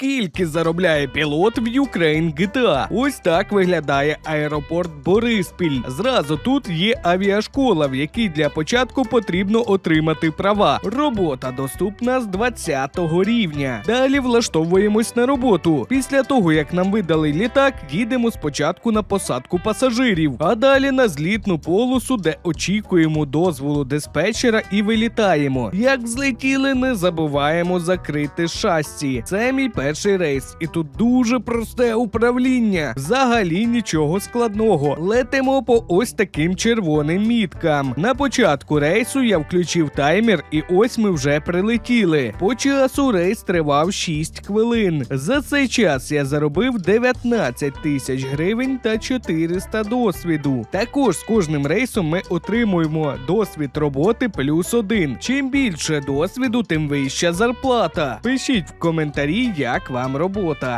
скільки заробляє пілот в Ukraine GTA. Ось так виглядає аеропорт Бориспіль. Зразу тут є авіашкола, в якій для початку потрібно отримати права. Робота доступна з 20 рівня. Далі влаштовуємось на роботу. Після того, як нам видали літак, їдемо спочатку на посадку пасажирів, а далі на злітну полосу, де очікуємо дозволу диспетчера і вилітаємо. Як злетіли, не забуваємо закрити шасі. Це мій перший рейс, і тут дуже просте управління. Взагалі нічого складного. Летимо по ось таким червоним міткам. На початку рейсу я включив таймер, і ось ми вже прилетіли. По часу рейс тривав 6 хвилин. За цей час я заробив 19 тисяч гривень та 400 досвіду. Також з кожним рейсом ми отримуємо досвід роботи плюс один. Чим більше досвіду, тим вища зарплата. Пишіть в коментарі, як вам робота.